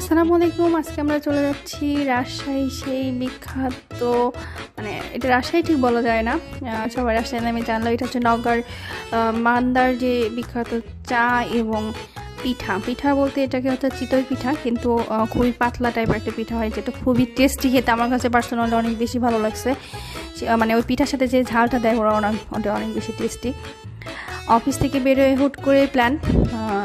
আসসালামু আলাইকুম, আজকে আমরা চলে যাচ্ছি রাজশাহী সেই বিখ্যাত মানে এটা রাজশাহী ঠিক বলা যায় না সবাই রাজশাহী নামে জানলো, এটা হচ্ছে নগর মান্দার যে বিখ্যাত চা এবং পিঠা। পিঠা বলতে এটাকে হচ্ছে চিতই পিঠা, কিন্তু খুবই পাতলা টাইপের একটা পিঠা হয়, যেটা খুবই টেস্টি খেতে আমার কাছে পার্সোনালি অনেক বেশি ভালো লাগছে। মানে ওই পিঠার সাথে যে ঝালটা দেয়, ওরা অনেক, ওটা অনেক বেশি টেস্টি অফিস থেকে বেরোয় হুট করে প্ল্যান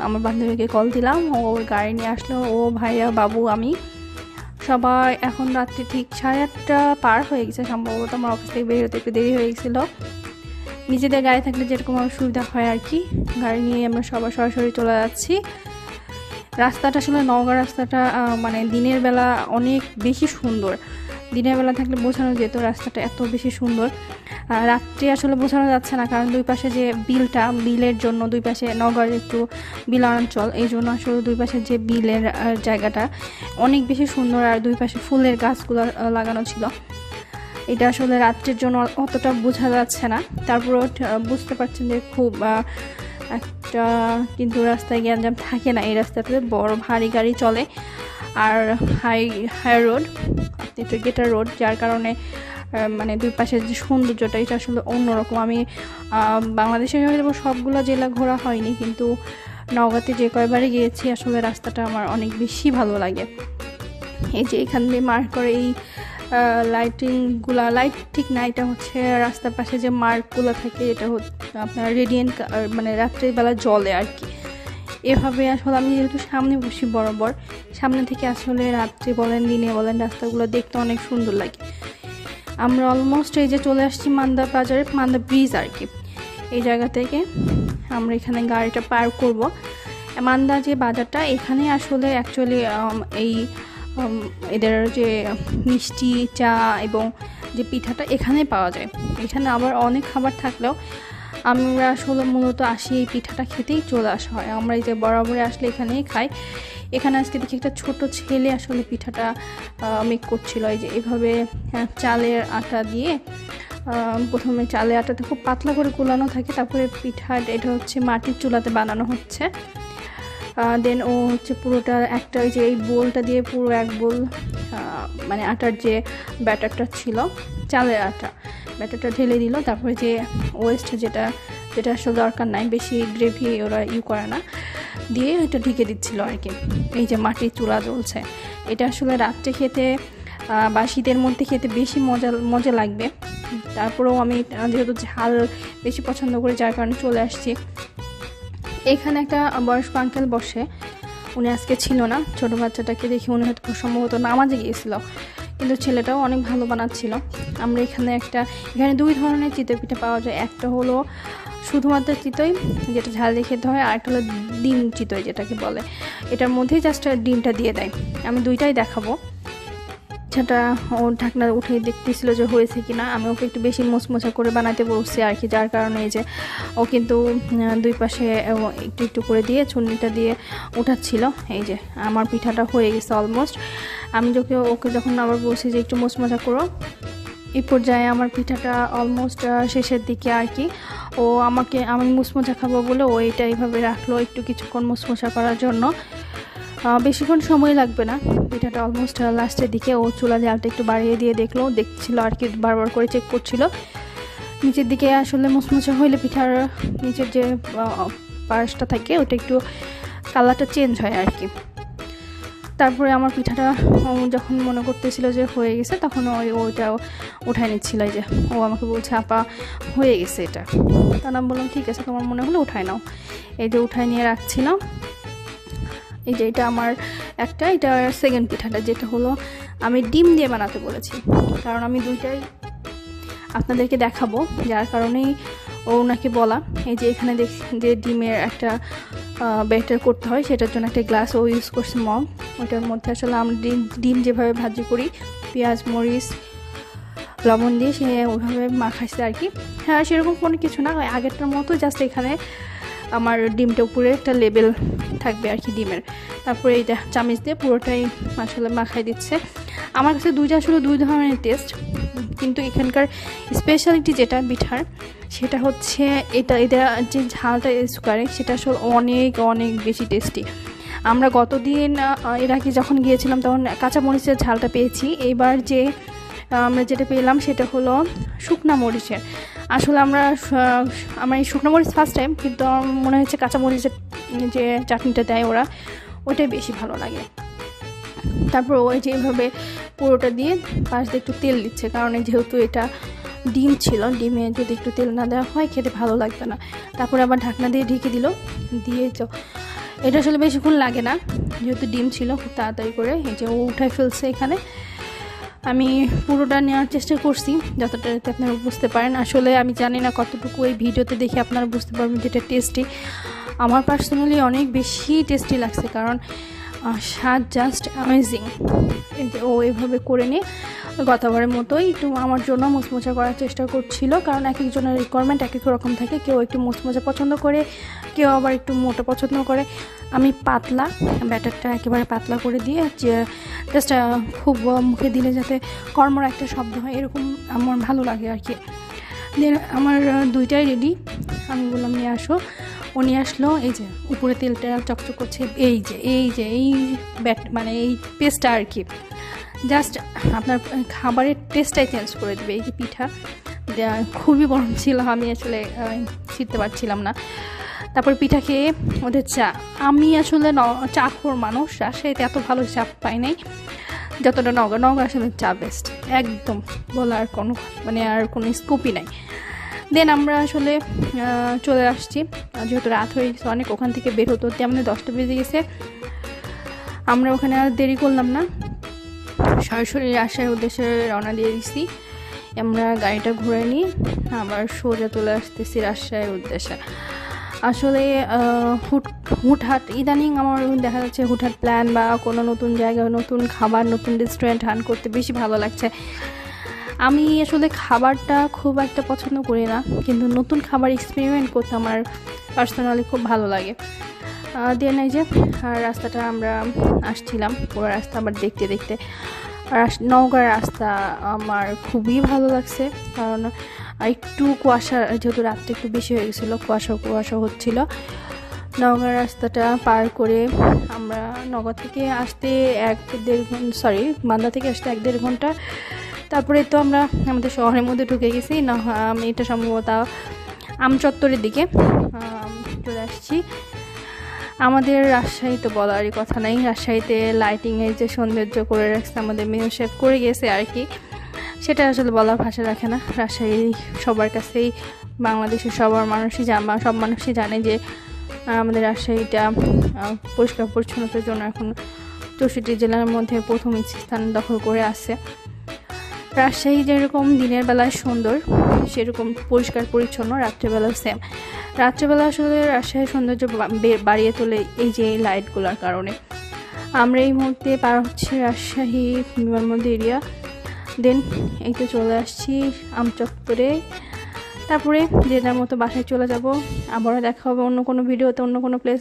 আমার বান্ধবীকে কল দিলাম। ও ওর গাড়ি নিয়ে আসলো। ও ভাইয়া, বাবু, আমি। সবাই এখন রাত্রি ঠিক সাড়ে আটটা পার হয়ে গেছে সম্ভবত। আমার অফিস থেকে বের হতে একটু দেরি হয়ে গেছিল। নিজেদের গাড়ি থাকলে যেরকম আমার সুবিধা হয় আর কি। গাড়ি নিয়ে আমরা সবাই সরাসরি চলে যাচ্ছি। রাস্তাটা আসলে নওগাঁ রাস্তাটা মানে দিনের বেলা অনেক বেশি সুন্দর। দিনের বেলা থাকলে বোঝানো যেত রাস্তাটা এত বেশি সুন্দর। রাত্রে আসলে বোঝানো যাচ্ছে না, কারণ দুই পাশে যে বিলটা, বিলের জন্য দুই পাশে নগর একটু বিলাঞ্চল, এই জন্য আসলে দুই পাশে যে বিলের জায়গাটা অনেক বেশি সুন্দর আর দুই পাশে ফুলের গাছগুলো লাগানো ছিল। এটা আসলে রাত্রের জন্য অতটা বোঝা যাচ্ছে না। তারপরেও বুঝতে পারছেন যে খুব একটা কিন্তু রাস্তায় গ্যাঞ্জাম থাকে না। এই রাস্তাতে বড় ভারী গাড়ি চলে। আর হাই হাই রোড এটা গেটার রোড যার কারণে মানে দুই পাশের যে সৌন্দর্যটা এটা আসলে অন্যরকম। আমি আহ, বাংলাদেশে হয়তো সবগুলো জেলা ঘোরা হয়নি কিন্তু নওগাঁতে যে কয়বারই গিয়েছি আসলে রাস্তাটা আমার অনেক বেশি ভালো লাগে। এই যে এখান দিয়ে মার্ক করে এই লাইটিংগুলা লাইট ঠিক না এটা হচ্ছে রাস্তার পাশে যে মার্কগুলো থাকে এটা হচ্ছে আপনার রেডিয়েন্ট মানে রাত্রিবেলা জলে আর কি। এভাবে আসলে আমি যেহেতু সামনে বসি বরাবর, সামনে থেকে আসলে রাত্রে বলেন, দিনে বলেন, রাস্তাগুলো দেখতে অনেক সুন্দর লাগে। আমরা অলমোস্ট এই যে চলে আসছি মান্দা বাজারে, মান্দা ব্রিজ আর কি। এই জায়গা থেকে আমরা এখানে গাড়িটা পার করব। মান্দা যে বাজারটা, এখানে আসলে অ্যাকচুয়ালি এই এদের যে মিষ্টি, চা এবং যে পিঠাটা এখানে পাওয়া যায়। এখানে আবার অনেক খাবার থাকলেও আমরা আসলে মূলত আসি এই পিঠাটা খেতেই চলে আসা হয়। আমরা এই যে বরাবরে আসলে এখানেই খাই। এখানে আজকে দেখি একটা ছোট ছেলে আসলে পিঠাটা মেক করছিল। এই যে এভাবে হ্যাঁ, চালের আটা দিয়ে প্রথমে চালের আটাটা খুব পাতলা করে কুলানো থাকে। তারপরে পিঠা এটা হচ্ছে মাটির চুলাতে বানানো হচ্ছে। দেন ও হচ্ছে পুরোটা একটা ওই যে এই বোলটা দিয়ে পুরো এক বোল মানে আটার যে ব্যাটারটা ছিল চালের আটা। ব্যাটারটা ঢেলে দিল। তারপরে যে ওয়েস্ট যেটা যেটা আসলে দরকার নাই, বেশি গ্রেভি ওরা ইউ করে না। দিয়ে এটা ঢেকে দিচ্ছিল আর কি। এই যে মাটির চুলা জ্বলছে। এটা আসলে রাত্রে খেতে বা শীতের মধ্যে খেতে বেশি মজা মজা লাগবে। তারপরেও আমি যেহেতু ঝাল বেশি পছন্দ করি, যার কারণে চলে আসছি। এখানে একটা বয়স্ক আঙ্কেল বসে। উনি আজকে ছিল না। ছোটো বাচ্চাটাকে দেখে উনি হয়তো সম্ভবত নামাজে গিয়েছিল। কিন্তু ছেলেটাও অনেক ভালো বানাচ্ছিল। আমরা এখানে একটা, এখানে দুই ধরনের চিতই পিঠা পাওয়া যায়। একটা হলো শুধুমাত্র চিতই, যেটা ঝাল দিয়ে খেতে হয়, আর একটা হলো ডিম চিতই যেটাকে বলে। এটার মধ্যেই জাস্ট ডিমটা দিয়ে দেয়। আমি দুইটাই দেখাবো। সেটা ও ঢাকনা উঠে দেখতেছিল যে হয়েছে কি না আমি ওকে একটু বেশি মোচমোচা করে বানাতে বলছি আর কি, যার কারণে এই যে ও কিন্তু দুই পাশে একটু একটু করে দিয়ে চুন্নিটা দিয়ে উঠাচ্ছিল। এই যে আমার পিঠাটা হয়ে গেছে অলমোস্ট আমি যখন ওকে যখন আবার বলছি যে একটু মোচমোচা করো, এই পর্যায়ে আমার পিঠাটা অলমোস্ট শেষের দিকে আর কি। ও আমাকে, আমি মুসমোচা খাব বলে ও এটা এইভাবে রাখল একটু কিছুক্ষণ মুসমোচা করার জন্য। বেশিক্ষণ সময় লাগবে না। পিঠাটা অলমোস্ট লাস্টের দিকে ও চুলা জালটা একটু বাড়িয়ে দিয়ে দেখল, দেখছিল আর কি, বারবার করে চেক করছিল। নিচের দিকে আসলে মুসমুচা হইলে পিঠার নিচের যে পায়েসটা থাকে, ওটা একটু কালারটা চেঞ্জ হয় আর কি। তারপরে আমার পিঠাটা যখন মনে করতেছিল যে হয়ে গেছে, তখন ওই ওইটা উঠায় নিচ্ছিল যে, ও আমাকে বলছে, আপা, হয়ে গেছে এটা। তা আমি বললাম, ঠিক আছে, তোমার মনে হলো উঠায় নাও। এই যে উঠায় নিয়ে রাখছিলাম। এই যে এটা আমার একটা, এটা সেকেন্ড পিঠাটা, যেটা হলো আমি ডিম দিয়ে বানাতে বলেছি। কারণ আমি দুইটাই আপনাদেরকে দেখাবো, যার কারণেই ওনাকে বলা। এই যে এখানে দেখ যে ডিমের একটা ব্যাটার করতে হয়, সেটার জন্য একটা গ্লাস ও ইউজ করছে মম ওটার মধ্যে আসলে আমরা ডিম ডিম যেভাবে ভাজি করি, পেঁয়াজ, মরিচ, লবণ দিয়ে সে ওইভাবে মাখাইছে আর কি। হ্যাঁ সেরকম কোনো কিছু না, আগেরটার মতো জাস্ট এখানে আমার ডিমটা উপরে একটা লেবেল থাকবে আর কি ডিমের। তারপরে এইটা চামিচ দিয়ে পুরোটাই আসলে মাখাই দিচ্ছে। আমার কাছে দুইটা আসলে দুই ধরনের টেস্ট কিন্তু এখানকার স্পেশালিটি যেটা পিঠার, সেটা হচ্ছে এটা এটা যে ঝালটা ইউজ করে সেটা আসলে অনেক অনেক বেশি টেস্টি আমরা গতদিন এর আগে যখন গিয়েছিলাম তখন কাঁচা মরিচের ঝালটা পেয়েছি। এবার যে, আমরা যেটা পেলাম সেটা হলো শুকনা মরিচের। আসলে আমরা আমার এই শুকনো মরিচ ফার্স্ট টাইম কিন্তু আমার মনে হচ্ছে কাঁচামরিচের যে চাটনিটা দেয় ওরা ওটাই বেশি ভালো লাগে। তারপর ওই যে এভাবে পুরোটা দিয়ে পাশ দিয়ে একটু তেল দিচ্ছে, কারণ যেহেতু এটা ডিম ছিল, ডিমে যদি একটু তেল না দেওয়া হয়, খেতে ভালো লাগবে না। তারপরে আবার ঢাকনা দিয়ে ঢেকে দিল, দিয়ে তো এটা আসলে বেশিক্ষণ লাগে না, যেহেতু ডিম ছিল, খুব তাড়াতাড়ি করে এই যে ও উঠায় ফেলছে এখানে। আমি পুরোটা নেওয়ার চেষ্টা করছি, যতটা যাতে আপনারা বুঝতে পারেন। আসলে আমি জানি না কতটুকু এই ভিডিওতে দেখে আপনারা বুঝতে পারবেন যেটা টেস্টি আমার পার্সোনালি অনেক বেশি টেস্টি লাগছে কারণ স্বাদ জাস্ট অ্যামেজিং ও এভাবে করে নিয়ে গতবারের মতোই একটু আমার জন্য মুচমোচা করার চেষ্টা করছিল কারণ এক একজনের রিকোয়ারমেন্ট এক এক রকম থাকে। কেউ একটু মুচমোচা পছন্দ করে, কেউ আবার একটু মোটা পছন্দ করে। আমি পাতলা, ব্যাটারটা একেবারে পাতলা করে দিয়ে জাস্ট খুব মুখে দিলে যাতে কর্মর একটা শব্দ হয়, এরকম আমার ভালো লাগে আর কি। দেন আমার দুইটাই রেডি আমি বললাম, নিয়ে আসো। ও নিয়ে আসলো, এই যে, উপরে তেলটা চকচক করছে, এই যে এই যে, এই ব্যাট মানে এই পেস্টটা আর কি। জাস্ট আপনার খাবারের টেস্টটাই চেঞ্জ করে দেবে, এই যে পিঠা। খুবই গরম ছিল, আমি আসলে ছিটতে পারছিলাম না। তারপর পিঠা খেয়ে ওদের চা। আমি আসলে ন- চাখোর মানুষ, রাজশাহীতে এত ভালো চা পাই নাই। যতটা নগা নগর আসলে চা বেস্ট একদম বলার কোনো মানে আর কোনো স্কোপই নাই। দেন আমরা আসলে চলে আসছি। যেহেতু রাত হয়ে গেছে, অনেক ওখান থেকে বের হতে হতে আমাদের দশটা বেজে গেছে। আমরা ওখানে আর দেরি করলাম না। সরাসরি রাজশাহীর উদ্দেশ্যে রওনা দিয়ে দিছি। আমরা গাড়িটা ঘুরে নিয়ে আবার সোজা চলে আসতেছি রাজশাহীর উদ্দেশ্যে। আসলে হুট, হুটহাট, ইদানিং আমার দেখা যাচ্ছে হুটহাট প্ল্যান বা কোনো নতুন জায়গায় নতুন খাবার, নতুন রেস্টুরেন্ট হান করতে বেশি ভালো লাগছে। আমি আসলে খাবারটা খুব একটা পছন্দ করি না, কিন্তু নতুন খাবার এক্সপেরিমেন্ট করতে আমার পার্সোনালি খুব ভালো লাগে। দিয়ে নাই যে, আর রাস্তাটা আমরা আসছিলাম, পুরো রাস্তা আবার দেখতে দেখতে। নওগাঁর রাস্তা আমার খুবই ভালো লাগছে, কারণ একটু কুয়াশা যেহেতু রাতটা একটু বেশি হয়ে গেছিল, কুয়াশা কুয়াশা হচ্ছিল। নওগাঁ রাস্তাটা পার করে আমরা নগর থেকে আসতে এক দেড় ঘণ্টা সরি মান্দা থেকে আসতে এক দেড় ঘণ্টা। তারপরে তো আমরা আমাদের শহরের মধ্যে ঢুকে গেছি, না এটা সম্ভবত আম চত্বরের দিকে চলে আসছি। আমাদের রাজশাহী তো বলারই কথা নাই, রাজশাহীতে লাইটিংয়ের যে সৌন্দর্য করে রাখছে, আমাদের মেয়ে শেফ করে গেছে আর কি। সেটা আসলে বলার ভাষা রাখে না। রাজশাহী সবার কাছেই, বাংলাদেশের সবার মানুষই জান সব মানুষই জানে যে আমাদের রাজশাহীটা পরিষ্কার পরিচ্ছন্নতার জন্য এখন চৌষট্টি জেলার মধ্যে প্রথম স্থান দখল করে আছে। রাজশাহী যেরকম দিনের বেলায় সুন্দর, সেরকম পরিষ্কার পরিচ্ছন্ন, রাত্রেবেলাও সেম রাত্রেবেলা আসলে রাজশাহীর সৌন্দর্য বাড়িয়ে তোলে এই যে এই লাইটগুলোর কারণে। আমরা এই মুহূর্তে পার হচ্ছে রাজশাহী বিমানবন্দর এরিয়া দেন এই তো চলে আসছি আমচত্বরে তারপরে যে যার মতো বাসায় চলে যাব। আবারও দেখা হবে অন্য কোনো ভিডিওতে, অন্য কোনো প্লেস